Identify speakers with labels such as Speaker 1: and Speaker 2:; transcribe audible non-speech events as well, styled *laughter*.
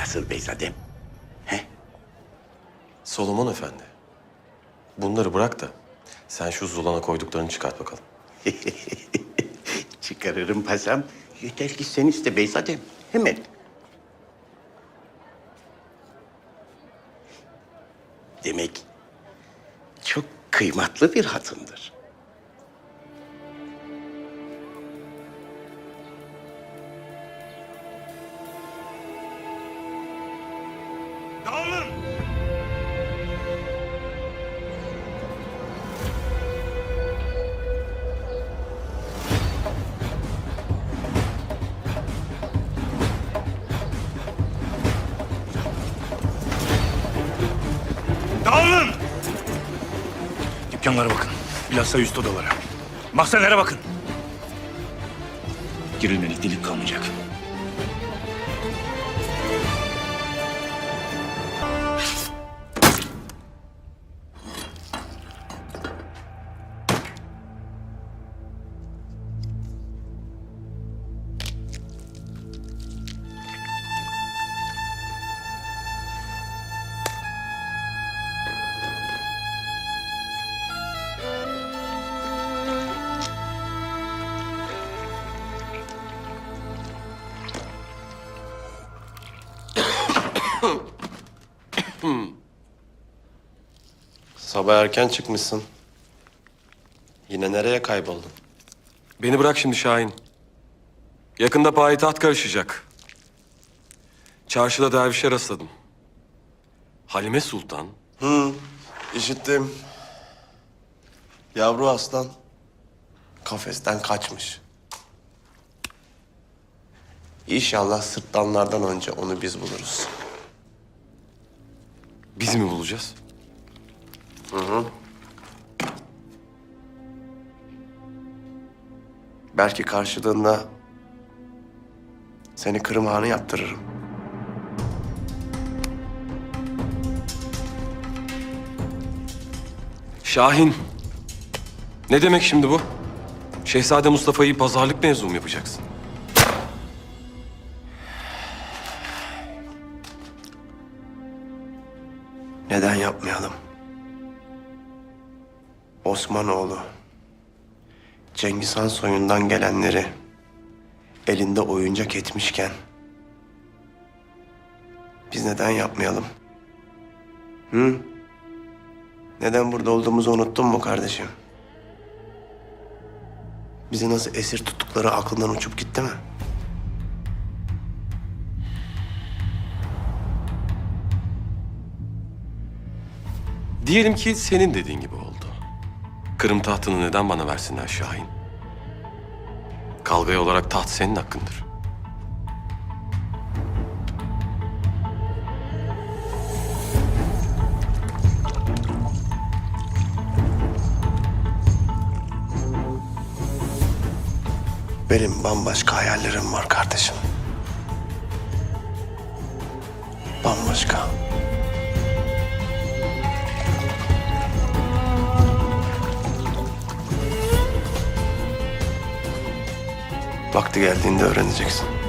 Speaker 1: Nasıl Beyzadem? He?
Speaker 2: Solomon Efendi. Bunları bırak da sen şu zulana koyduklarını çıkart bakalım. *laughs*
Speaker 1: Çıkarırım pasam. Yeter ki sen iste Beyzadem. Hemen. Demek çok kıymetli bir hatındır.
Speaker 3: Dağılın! Dağılın! Dükkanlara bakın. Bilhassa üst odalara. Mahzenlere bakın. Girilmelik delik kalmayacak.
Speaker 2: Sabah erken çıkmışsın. Yine nereye kayboldun? Beni bırak şimdi Şahin. Yakında payitaht karışacak. Çarşıda dervişe rastladım. Halime Sultan
Speaker 4: İşittim. Yavru aslan kafesten kaçmış. İnşallah sırtlanlardan önce onu biz buluruz.
Speaker 2: Biz mi bulacağız?
Speaker 4: Belki karşılığında seni Kırım Hanı yaptırırım.
Speaker 2: Şahin. Ne demek şimdi bu? Şehzade Mustafa'yı pazarlık mevzu mu yapacaksın?
Speaker 4: Neden yapmayalım? Osmanoğlu, Cengiz Han soyundan gelenleri elinde oyuncak etmişken biz neden yapmayalım? Hı? Neden burada olduğumuzu unuttun mu kardeşim? Bizi nasıl esir tuttukları aklından uçup gitti mi?
Speaker 2: Diyelim ki senin dediğin gibi oldu. Kırım tahtını neden bana versinler Şahin? Kalgay olarak taht senin hakkındır.
Speaker 4: Benim bambaşka hayallerim var kardeşim. Bambaşka. Vakti geldiğinde öğreneceksin.